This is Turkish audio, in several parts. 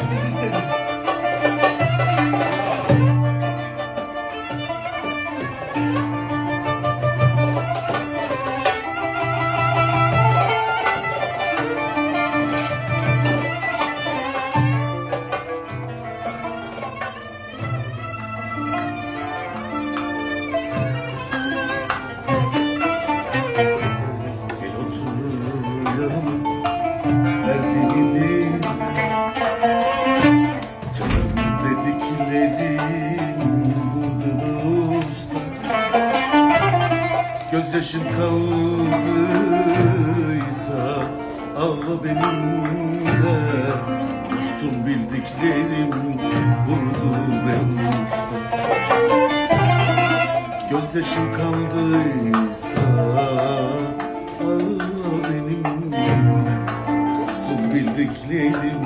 システ Gözyaşın kaldıysa ağla benimle. Dostum bildiklerim vurdu ben usta Gözyaşın kaldıysa ağla benimle. Dostum bildiklerim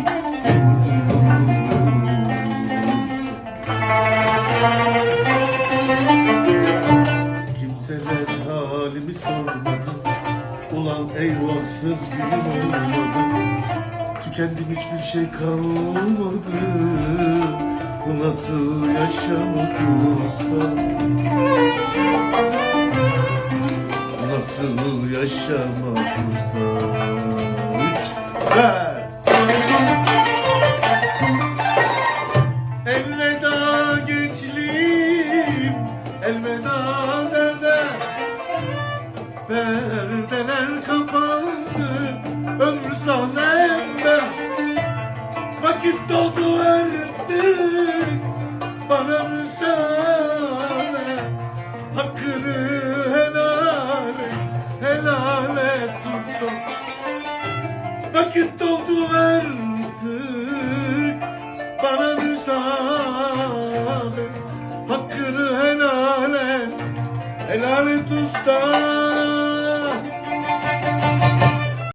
Ulan eyvahsız günüm olmadı. Tükendim hiçbir şey kalmadı. Bu nasıl yaşamak usta Bu nasıl yaşamak usta Üç, dört Elveda gençliğim Elveda Ömrü sahnemde Vakit doldu artık. Bana müsaade. Hakkını helal et Helal et usta Vakit doldu artık. Bana müsaade. Hakkını helal et Helal et usta